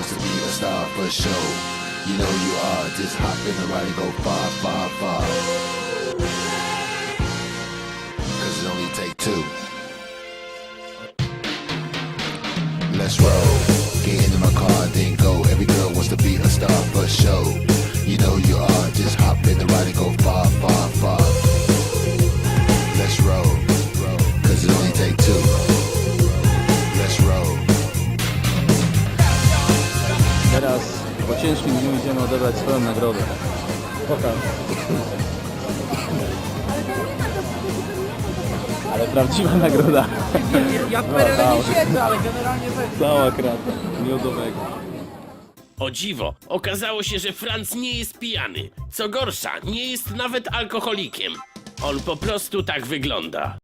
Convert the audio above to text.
wants to be a star for sure. You know you are. Just hop in the ride and go far, far, far. Cause it only take two. Let's roll. Get into my car, then go. Every girl wants to be a star for sure. You know you are. Just hop in the ride and go far, far, po ciężkim dniu idziemy odebrać swoją nagrodę. Pokaż. Ale prawdziwa nagroda. Ja perele nie siedzę, ale generalnie to Cała krata miodowego. O dziwo, okazało się, że Franz nie jest pijany. Co gorsza, nie jest nawet alkoholikiem. On po prostu tak wygląda.